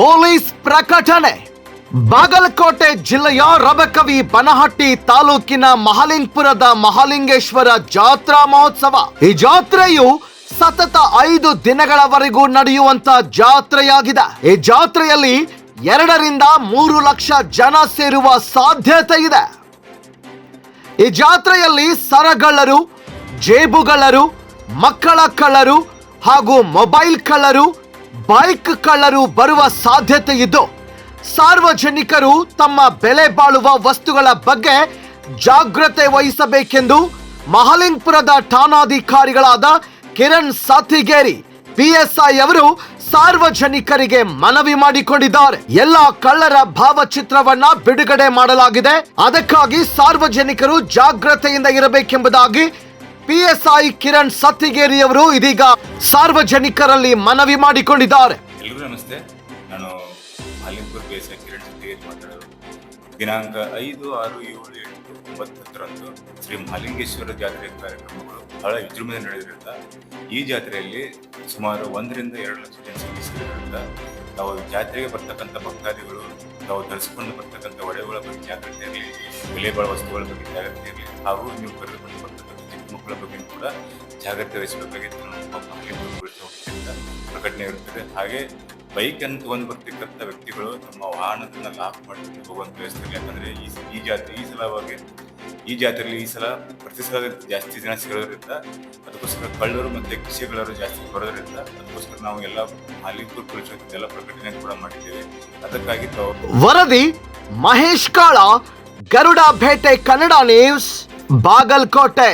Police ಪ್ರಕಟಣೆ. ಬಾಗಲಕೋಟೆ ಜಿಲ್ಲೆಯ ರಬಕವಿ ಬನಹಟ್ಟಿ ತಾಲೂಕಿನ ಮಹಾಲಿಂಗ್ಪುರದ ಮಹಾಲಿಂಗೇಶ್ವರ ಜಾತ್ರಾ ಮಹೋತ್ಸವ. ಈ ಜಾತ್ರೆಯು ಸತತ ಐದು ದಿನಗಳವರೆಗೂ ನಡೆಯುವಂತ ಜಾತ್ರೆಯಾಗಿದೆ. ಈ ಜಾತ್ರೆಯಲ್ಲಿ ಎರಡರಿಂದ ಮೂರು ಲಕ್ಷ ಜನ ಸೇರುವ ಸಾಧ್ಯತೆ ಇದೆ. ಈ ಜಾತ್ರೆಯಲ್ಲಿ ಸರಗಳ್ಳರು ಜೇಬುಗಳರು ಮಕ್ಕಳ ಕಳ್ಳರು ಹಾಗೂ ಮೊಬೈಲ್ ಕಳ್ಳರು ಬೈಕ್ ಕಳ್ಳರು ಬರುವ ಸಾಧ್ಯತೆ ಇದ್ದು, ಸಾರ್ವಜನಿಕರು ತಮ್ಮ ಬೆಲೆ ಬಾಳುವ ವಸ್ತುಗಳ ಬಗ್ಗೆ ಜಾಗ್ರತೆ ವಹಿಸಬೇಕೆಂದು ಮಹಾಲಿಂಗಪುರದ ಠಾಣಾಧಿಕಾರಿಗಳಾದ ಕಿರಣ್ ಸಾತಿಗೇರಿ ಪಿಎಸ್ಐ ಅವರು ಸಾರ್ವಜನಿಕರಿಗೆ ಮನವಿ ಮಾಡಿಕೊಂಡಿದ್ದಾರೆ. ಎಲ್ಲ ಕಳ್ಳರ ಭಾವಚಿತ್ರವನ್ನ ಬಿಡುಗಡೆ ಮಾಡಲಾಗಿದೆ. ಅದಕ್ಕಾಗಿ ಸಾರ್ವಜನಿಕರು ಜಾಗ್ರತೆಯಿಂದ ಇರಬೇಕೆಂಬುದಾಗಿ ಪಿಎಸ್ಐ ಕಿರಣ್ ಸತ್ತಿಗೇರಿ ಅವರು ಇದೀಗ ಸಾರ್ವಜನಿಕರಲ್ಲಿ ಮನವಿ ಮಾಡಿಕೊಂಡಿದ್ದಾರೆ. ಎಲ್ರಿಗೂ ನಮಸ್ತೆ. ನಾನು ಕಿರಣ್ ಮಾತಾಡೋದು. ದಿನಾಂಕ ಐದು, ಆರು, ಏಳು, ಎಂಟು, ಒಂಬತ್ತರಂದು ಶ್ರೀ ಮಹಾಲಿಂಗೇಶ್ವರ ಜಾತ್ರೆ ಕಾರ್ಯಕ್ರಮಗಳು ಬಹಳ ವಿಜೃಂಭಣೆ ನಡೆದಿರುತ್ತ. ಈ ಜಾತ್ರೆಯಲ್ಲಿ ಸುಮಾರು ಒಂದರಿಂದ ಎರಡು ಲಕ್ಷ ಜನ ಸೇರಿದ್ದರಿಂದ ತಾವು ಜಾತ್ರೆಗೆ ಬರ್ತಕ್ಕಂಥ ಭಕ್ತಾದಿಗಳು, ತಾವು ಧರಿಸಿಕೊಂಡು ಬರ್ತಕ್ಕಂಥ ಒಡೆಗಳ ಬಗ್ಗೆ ಜಾಗ್ರತೆ ಇರಲಿ, ಬೆಲೆ ಬಾಳುವ ವಸ್ತುಗಳ ಬಗ್ಗೆ ಜಾಗ್ರತೆ ಇರಲಿ, ಹಾಗೂ ನೀವು ಕರೆದುಕೊಂಡು ಬರ್ತಕ್ಕಂಥ ಮಕ್ಕಳ ಬಗ್ಗೆ ಕೂಡ ಜಾಗ್ರತೆ ವಹಿಸಬೇಕಾಗಿತ್ತು. ಪ್ರಕಟಣೆ ಇರುತ್ತದೆ. ಹಾಗೆ ಬೈಕ್ ಅನ್ನು ತಗೊಂಡು ಬರ್ತಕ್ಕಂಥ ವ್ಯಕ್ತಿಗಳು ತಮ್ಮ ವಾಹನದನ್ನ ಲಾಕ್ ಮಾಡಿಕೊಂಡು ಹೋಗುವಂತ ವ್ಯವಸ್ಥೆ ಯಾಕಂದ್ರೆ ಈ ಈ ಜಾತ್ರೆ, ಈ ಸಲವಾಗಿ ಈ ಜಾತ್ರೆಯಲ್ಲಿ ಈ ಸಲ ಪ್ರತಿ ಸಲ ಜಾಸ್ತಿ ಜನ ಸಿಗೋದ್ರಿಂದ ಅದಕ್ಕೋಸ್ಕರ ಕಳ್ಳರು ಮತ್ತೆ ಕೃಷಿಗಳರು ಜಾಸ್ತಿ ಬರೋದ್ರಿಂದ ಅದಕ್ಕೋಸ್ಕರ ನಾವು ಎಲ್ಲ ವತಿಯಿಂದ ಎಲ್ಲ ಪ್ರಕಟಣೆ ಕೂಡ ಮಾಡಿದ್ದೇವೆ. ಅದಕ್ಕಾಗಿ ವರದಿ ಮಹೇಶ್ ಕಾಳ, ಗರುಡ ಭೇಟೆ, ಕನ್ನಡ ನ್ಯೂಸ್, ಬಾಗಲಕೋಟೆ.